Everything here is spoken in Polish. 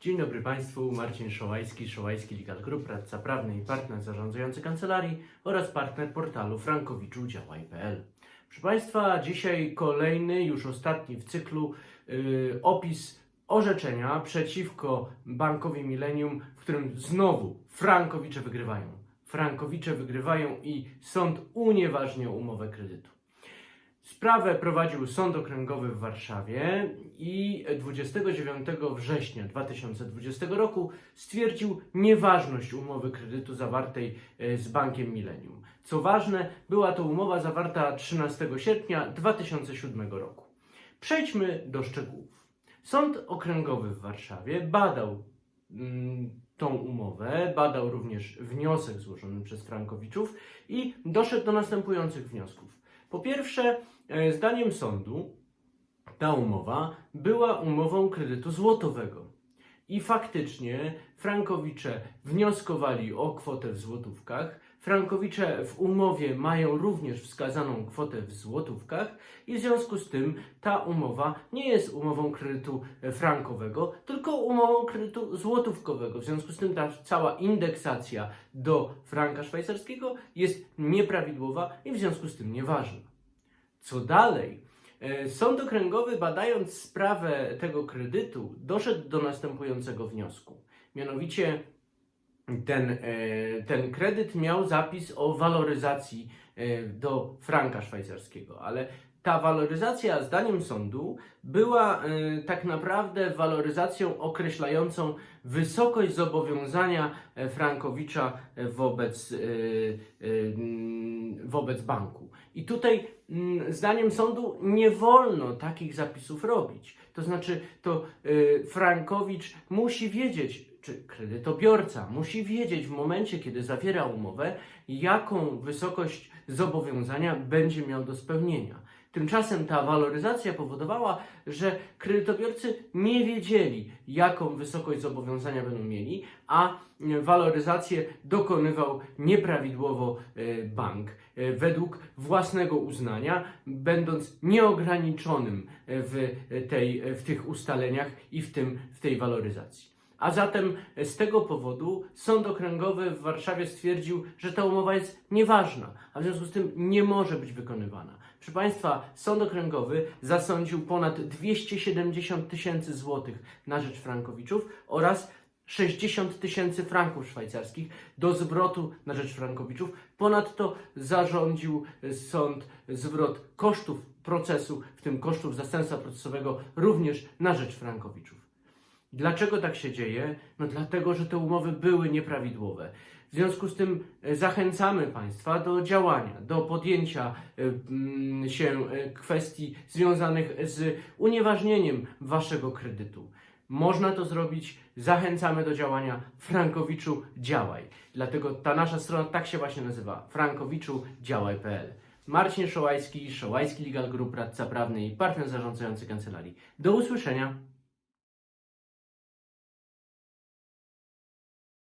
Dzień dobry Państwu, Marcin Szołajski, Szołajski Legal Group, radca prawny i partner zarządzający kancelarii oraz partner portalu frankowiczu działaj.pl. Proszę Państwa, dzisiaj kolejny, już ostatni w cyklu yy, opis orzeczenia przeciwko Bankowi Millennium, w którym znowu Frankowicze wygrywają. Frankowicze wygrywają i sąd unieważnił umowę kredytu. Sprawę prowadził Sąd Okręgowy w Warszawie i 29 września 2020 roku stwierdził nieważność umowy kredytu zawartej e, z Bankiem Millennium. Co ważne, była to umowa zawarta 13 sierpnia 2007 roku. Przejdźmy do szczegółów. Sąd Okręgowy w Warszawie badał mm, tą umowę, badał również wniosek złożony przez Frankowiczów i doszedł do następujących wniosków. Po pierwsze, e, zdaniem sądu ta umowa była umową kredytu złotowego. I faktycznie Frankowicze wnioskowali o kwotę w złotówkach. Frankowicze w umowie mają również wskazaną kwotę w złotówkach i w związku z tym ta umowa nie jest umową kredytu frankowego, tylko umową kredytu złotówkowego. W związku z tym ta cała indeksacja do franka szwajcarskiego jest nieprawidłowa i w związku z tym nieważna. Co dalej? E, Sąd okręgowy, badając sprawę tego kredytu, doszedł do następującego wniosku. Mianowicie ten, e, ten kredyt miał zapis o waloryzacji e, do franka szwajcarskiego, ale ta waloryzacja, zdaniem sądu, była tak naprawdę waloryzacją określającą wysokość zobowiązania Frankowicza wobec, wobec banku. I tutaj, mm, zdaniem sądu, nie wolno takich zapisów robić. To znaczy, to e, Frankowicz musi wiedzieć, czy kredytobiorca musi wiedzieć w momencie, kiedy zawiera umowę, jaką wysokość zobowiązania będzie miał do spełnienia. Tymczasem ta waloryzacja powodowała, że kredytobiorcy nie wiedzieli, jaką wysokość zobowiązania będą mieli, a waloryzację dokonywał nieprawidłowo e, bank e, według własnego uznania, będąc nieograniczonym w, tej, w tych ustaleniach i w, tym, w tej waloryzacji. A zatem z tego powodu Sąd Okręgowy w Warszawie stwierdził, że ta umowa jest nieważna, a w związku z tym nie może być wykonywana. Proszę Państwa, Sąd Okręgowy zasądził ponad 270 tysięcy złotych na rzecz Frankowiczów oraz 60 tysięcy franków szwajcarskich do zwrotu na rzecz Frankowiczów. Ponadto zarządził sąd zwrot kosztów procesu, w tym kosztów zastępstwa procesowego, również na rzecz Frankowiczów. Dlaczego tak się dzieje? No dlatego, że te umowy były nieprawidłowe. W związku z tym e, zachęcamy Państwa do działania, do podjęcia e, mm, się e, kwestii związanych z unieważnieniem Waszego kredytu. Można to zrobić, zachęcamy do działania. Frankowiczu, działaj. Dlatego ta nasza strona tak się właśnie nazywa: frankowiczu, działaj.pl. Marcin Szołajski, Szołajski Legal Group, radca prawny i partner zarządzający kancelarii. Do usłyszenia.